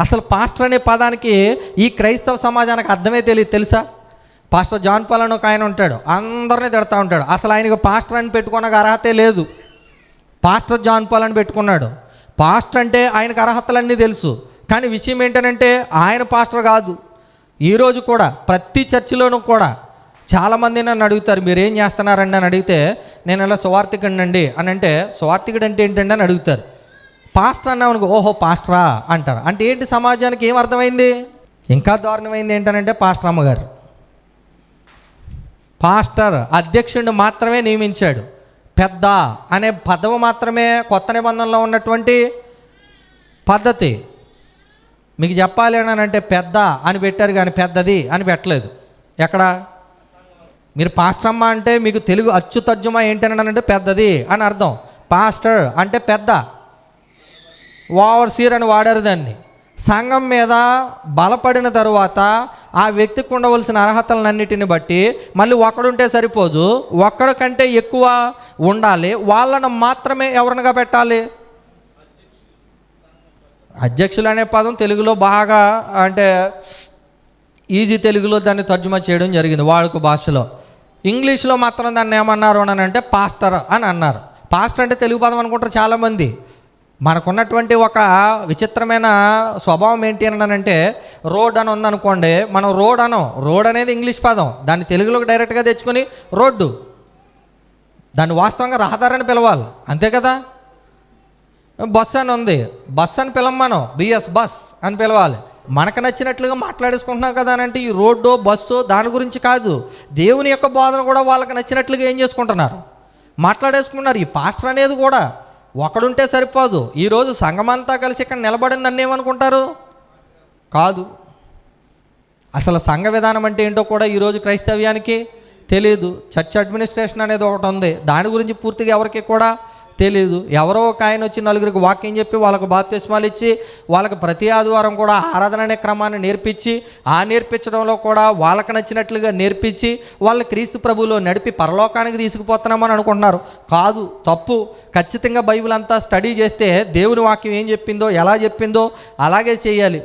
అసలు పాస్టర్ అనే పదానికి ఈ క్రైస్తవ సమాజానికి అర్థమే తెలియదు తెలుసా? పాస్టర్ జాన్ పాల్ అని ఒక ఆయన ఉంటాడు అందరినీ తిడతా ఉంటాడు. అసలు ఆయనకు పాస్టర్ అని పెట్టుకోనకు అర్హతే లేదు. పాస్టర్ జాన్ పాల్ అని పెట్టుకున్నాడు. పాస్టర్ అంటే ఆయనకు అర్హతలన్నీ తెలుసు. కానీ విషయం ఏంటనంటే ఆయన పాస్టర్ కాదు. ఈరోజు కూడా ప్రతి చర్చిలోనూ కూడా చాలామంది నన్ను అడుగుతారు మీరు ఏం చేస్తున్నారండి? అని అడిగితే నేను ఇలా సువార్థికుడినండి. అని అంటే సువార్థికుడు అంటే ఏంటండి? అని అడుగుతారు. పాస్టర్ అన్నామనుకో ఓహో పాస్టరా అంటారు. అంటే ఏంటి సమాజానికి ఏం అర్థమైంది? ఇంకా దారుణమైంది ఏంటనంటే పాస్టర్ అమ్మగారు. పాస్టర్ అధ్యక్షుడిని మాత్రమే నియమించాడు. పెద్ద అనే పదవి మాత్రమే కొత్త నిబంధనలో ఉన్నటువంటి పద్ధతి. మీకు చెప్పాలి అని అంటే పెద్ద అని పెట్టారు కానీ పెద్దది అని పెట్టలేదు. ఎక్కడ? మీరు పాస్టర్ అమ్మ అంటే మీకు తెలుగు అచ్చు తర్జుమా ఏంటని అంటే పెద్దది అని అర్థం. పాస్టర్ అంటే పెద్ద. ఓవర్ సీర్ అని వాడారు దాన్ని. సంఘం మీద బలపడిన తరువాత ఆ వ్యక్తికి ఉండవలసిన అర్హతలన్నిటిని బట్టి మళ్ళీ ఒకడుంటే సరిపోదు. ఒక్కడి కంటే ఎక్కువ ఉండాలి. వాళ్ళను మాత్రమే ఎవరినగా పెట్టాలి? అధ్యక్షులు అనే పదం తెలుగులో బాగా అంటే ఈజీ తెలుగులో దాన్ని తర్జుమా చేయడం జరిగింది వాడుక భాషలో. ఇంగ్లీష్లో మాత్రం దాన్ని ఏమన్నారు అని అంటే పాస్టర్ అని అన్నారు. పాస్టర్ అంటే తెలుగు పదం అనుకుంటారు చాలామంది. మనకున్నటువంటి ఒక విచిత్రమైన స్వభావం ఏంటి అని అంటే రోడ్ అని ఉందనుకోండి మనం రోడ్ అనం. రోడ్ అనేది ఇంగ్లీష్ పదం. దాన్ని తెలుగులోకి డైరెక్ట్గా తెచ్చుకొని రోడ్డు. దాన్ని వాస్తవంగా రహదారని పిలవాలి. అంతే కదా? బస్ అని ఉంది. బస్ అని పిలవమనం బిఎస్ బస్ అని పిలవాలి. మనకు నచ్చినట్లుగా మాట్లాడేసుకుంటున్నాం కదా అని అంటే ఈ రోడ్డు బస్సు దాని గురించి కాదు. దేవుని యొక్క బోధన కూడా వాళ్ళకి నచ్చినట్లుగా ఏం చేసుకుంటున్నారు? మాట్లాడేసుకుంటున్నారు. ఈ పాస్టర్ అనేది కూడా ఒకడుంటే సరిపోదు. ఈరోజు సంఘమంతా కలిసి ఇక్కడ నిలబడి నన్ను ఏమనుకుంటారు కాదు. అసలు సంఘ విధానం అంటే ఏంటో కూడా ఈరోజు క్రైస్తవ్యానికి తెలియదు చర్చ్ అడ్మినిస్ట్రేషన్ అనేది ఒకటి ఉంది. దాని గురించి పూర్తిగా ఎవరికి కూడా తెలియదు ఎవరో ఒక ఆయన వచ్చి నలుగురికి వాక్యం చెప్పి వాళ్ళకు బాప్తిస్మాలు ఇచ్చి వాళ్ళకి ప్రతి ఆదివారం కూడా ఆరాధన అనే క్రమాన్ని నేర్పించి ఆ నేర్పించడంలో కూడా వాళ్ళకి నచ్చినట్లుగా నేర్పించి వాళ్ళ క్రీస్తు ప్రభువులో నడిపి పరలోకానికి తీసుకుపోతున్నామని అనుకుంటున్నారు. కాదు తప్పు. ఖచ్చితంగా బైబిల్ అంతా స్టడీ చేస్తే దేవుని వాక్యం ఏం చెప్పిందో ఎలా చెప్పిందో అలాగే చేయాలి.